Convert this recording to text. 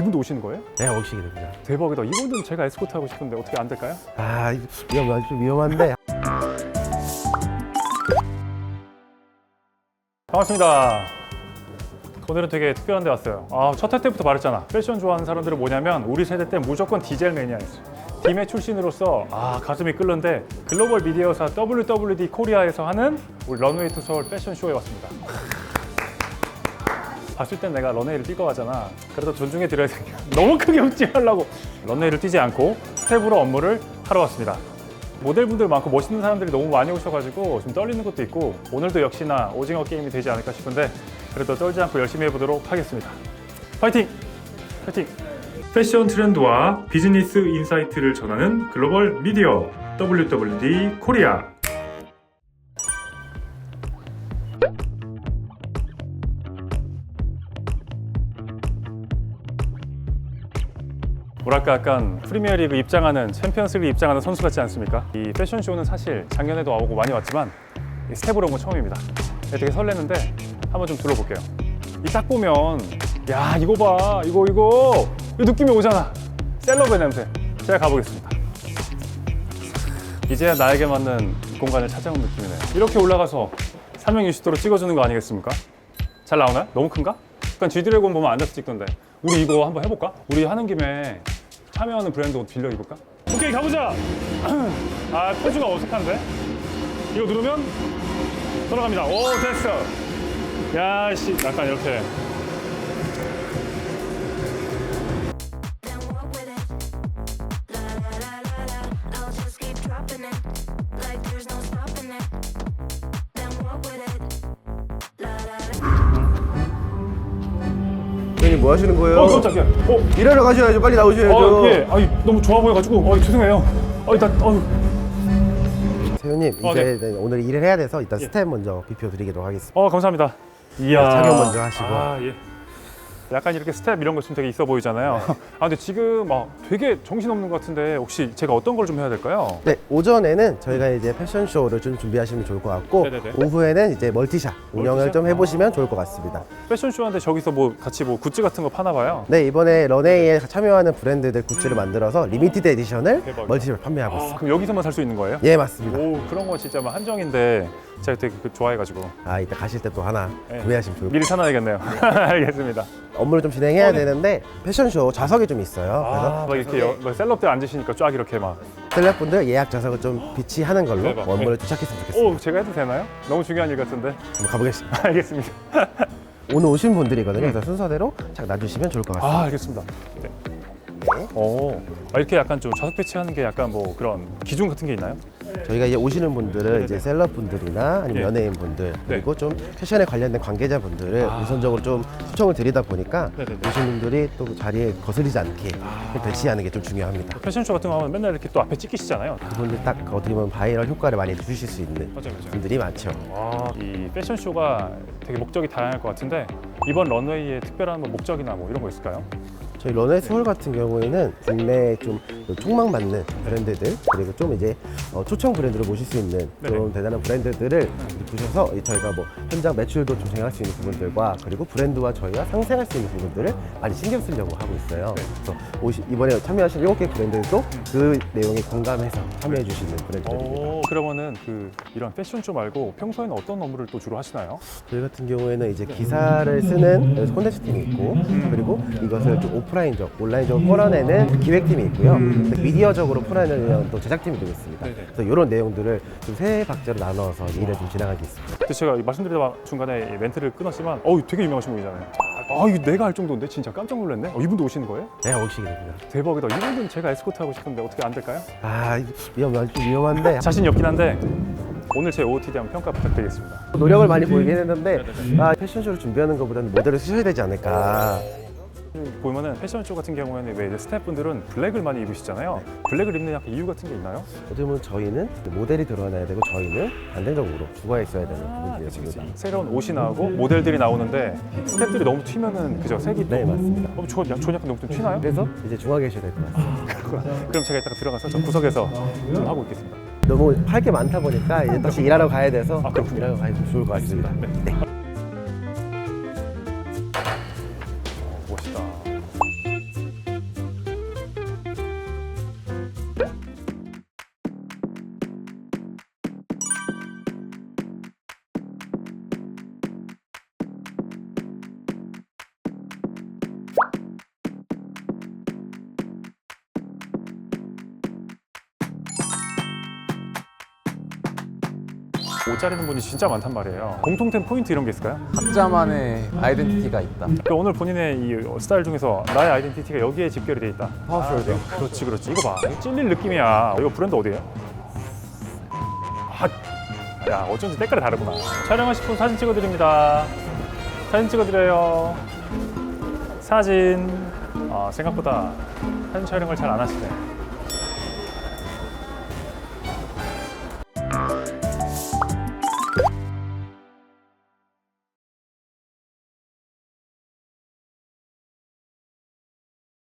이분도 오시는 거예요? 네, 오시게 됩니다. 대박이다. 이분들은 제가 에스코트 하고 싶은데 어떻게 안 될까요? 아, 위험, 좀 위험한데. 반갑습니다. 오늘은 되게 특별한 데 왔어요. 아, 첫회 때부터 말했잖아. 패션 좋아하는 사람들은 뭐냐면 우리 세대 때 무조건 디젤 매니아였어. 팀의 출신으로서 아 가슴이 끓는데 글로벌 미디어사 WWD 코리아에서 하는 우리 런웨이 투 서울 패션 쇼에 왔습니다. 봤을 땐 내가 런웨이를 뛸 거 같잖아. 그래도 존중해 드려야 되니까 너무 크게 웃지 말라고 런웨이를 뛰지 않고 스텝으로 업무를 하러 왔습니다. 모델분들 많고 멋있는 사람들이 너무 많이 오셔가지고 좀 떨리는 것도 있고 오늘도 역시나 오징어 게임이 되지 않을까 싶은데 그래도 떨지 않고 열심히 해보도록 하겠습니다. 파이팅! 파이팅! 패션 트렌드와 비즈니스 인사이트를 전하는 글로벌 미디어 WWD 코리아 뭐랄까 약간 프리미어리그 입장하는 챔피언스리그 입장하는 선수 같지 않습니까? 이 패션쇼는 사실 작년에도 와보고 많이 왔지만 이 스텝으로 온 건 처음입니다. 되게 설레는데 한번 좀 둘러볼게요. 이 딱 보면 야 이거 봐 이거 이거 이 느낌이 오잖아. 셀럽의 냄새. 제가 가보겠습니다. 이제야 나에게 맞는 공간을 찾아온 느낌이네요. 이렇게 올라가서 360도로 찍어주는 거 아니겠습니까? 잘 나오나요? 너무 큰가? 약간 G드래곤 보면 앉아서 찍던데 우리 이거 한번 해볼까? 우리 하는 김에 참여하는 브랜드 옷 빌려 입을까? 오케이 가보자! 아 포즈가 어색한데? 이거 누르면 돌아갑니다 오 됐어 야씨 약간 이렇게 선생님, 뭐 하시는 거예요? 어 깜짝이야 어? 일하러 가셔야죠. 빨리 나오셔야죠. 어, 예. 아니, 너무 좋아 보여가지고, 어, 죄송해요. 어, 일단, 어, 세훈님, 어, 이제 네, 오늘 일을 해야 돼서 일단 예. 스텝 먼저 비표 드리도록 하겠습니다. 어, 감사합니다. 이야. 착용 먼저 하시고. 아, 예. 약간 이렇게 스텝 이런 거 좀 되게 있어 보이잖아요. 아, 근데 지금 막 되게 정신없는 것 같은데 혹시 제가 어떤 걸 좀 해야 될까요? 네, 오전에는 저희가 이제 패션쇼를 좀 준비하시면 좋을 것 같고, 네네네. 오후에는 이제 멀티샷 운영을 멀티샷? 좀 해보시면 좋을 것 같습니다. 패션쇼한테 저기서 뭐 같이 뭐 굿즈 같은 거 파나 봐요. 네, 이번에 런웨이에 참여하는 브랜드들 굿즈를 만들어서 리미티드 에디션을 음. 대박이다. 멀티샷을 판매하고 아, 있습니다. 그럼 여기서만 살 수 있는 거예요? 예, 맞습니다. 오, 그런 거 진짜 막 한정인데 제가 되게 그 좋아해가지고 아, 이따 가실 때 또 하나 네. 구매하시면 좋을 것 미리 사놔야겠네요. 알겠습니다. 같아요. 업무를 좀 진행해야 어, 네. 되는데 패션쇼 좌석이 좀 있어요. 아, 막 이렇게 여, 막 셀럽들 앉으시니까 쫙 이렇게 막. 그래서 셀럽분들 예약 좌석을 좀 비치하는 걸로 대박. 업무를 좀 시작했으면 좋겠습니다. 오, 제가 해도 되나요? 너무 중요한 일 같은데. 한번 가보겠습니다. 알겠습니다. 오늘 오신 분들이거든요. 그래서 순서대로 착 놔주시면 좋을 것 같습니다. 아, 알겠습니다. 네. 네. 오, 아, 이렇게 약간 좀 좌석 배치하는 게 약간 뭐 그런 기준 같은 게 있나요? 저희가 이제 오시는 분들을 이제 셀럽분들이나 아니면 예. 연예인분들 그리고 좀 패션에 관련된 관계자분들을 아. 우선적으로 좀 초청을 드리다 보니까 네네네. 오신 분들이 또 자리에 거슬리지 않게 아. 배치하는 게 좀 중요합니다. 패션쇼 같은 거 하면 맨날 이렇게 또 앞에 찍히시잖아요. 그분들 딱 어떻게 보면 바이럴 효과를 많이 주실 수 있는 맞아요, 맞아요. 분들이 많죠. 와, 이 패션쇼가 되게 목적이 다양할 것 같은데 이번 런웨이의 특별한 뭐 목적이나 뭐 이런 거 있을까요? 저희 런웨이 서울 같은 경우에는 국내에 좀 촉망 받는 브랜드들 그리고 좀 이제 어, 초청 브랜드를 모실 수 있는 네네. 좀 대단한 브랜드들을 부셔서 이 저희가 뭐 현장 매출도 조정할 수 있는 부분들과 그리고 브랜드와 저희가 상생할 수 있는 부분들을 많이 신경 쓰려고 하고 있어요. 네. 그래서 오시, 이번에 참여하신 7개 브랜드도 그 내용에 공감해서 참여해 주시는 브랜드들입니다. 오, 그러면은 그 이런 패션쇼 말고 평소에는 어떤 업무를 또 주로 하시나요? 저희 같은 경우에는 이제 기사를 쓰는 콘텐츠 팀이 있고 그리고 이것을 좀 오 프라인적, 온라인적으로 풀어내는 기획팀이 있고요. 미디어적으로 풀어내는 또 제작팀이 좀 있습니다. 네네. 그래서 이런 내용들을 좀 세 박자로 나눠서 일을 좀 진행하고 있습니다. 근데 제가 말씀드리다 중간에 이 멘트를 끊었지만 어우 되게 유명하신 분이잖아요. 아 이거 내가 할 정도인데 진짜 깜짝 놀랐네. 어, 이분도 오시는 거예요? 네, 오시게 됩니다. 대박이다. 이분들은 제가 에스코트 하고 싶은데 어떻게 안 될까요? 아, 위험, 좀 위험한데 자신이 없긴 한데 오늘 제 OOTD 한번 평가 부탁드리겠습니다. 노력을 많이 보이긴 했는데 네네네. 아, 패션쇼를 준비하는 것보다는 모델을 쓰셔야 되지 않을까. 보면은 패션쇼 같은 경우에는 왜 이제 스태프분들은 블랙을 많이 입으시잖아요. 블랙을 입는 약간 이유 같은 게 있나요? 어떻게 보면 저희는 모델이 드러나야 되고 저희는 반대적으로 죽어 있어야 되는 아, 부분들이었습니다. 새로운 옷이 나오고 모델들이 나오는데 스태프들이 너무 튀면은 그죠 색이 또 네, 맞습니다. 어, 저, 저 약간 너무 좀 튀나요? 그래서 이제 중화 계셔야 될 것 같습니다. 그럼 제가 이따가 들어가서 저 구석에서 좀 하고 있겠습니다. 너무 할 게 많다 보니까 이제 다시 일하러 가야 돼서 아, 그렇군요. 일하러 가야 좋을 것 같습니다. 네. 옷 자르는 분이 진짜 많단 말이에요. 공통된 포인트 이런 게 있을까요? 각자만의 아이덴티티가 있다. 그러니까 오늘 본인의 이 스타일 중에서 나의 아이덴티티가 여기에 집결이 돼 있다. 파워숄더. 아, 그렇지, 그렇지. 이거 봐. 이거 찔릴 느낌이야. 이거 브랜드 어디예요? 아, 야, 어쩐지 때깔이 다르구나. 촬영하실 분 사진 찍어드립니다. 사진 찍어드려요. 사진. 아, 생각보다 사진 촬영을 잘 안 하시네.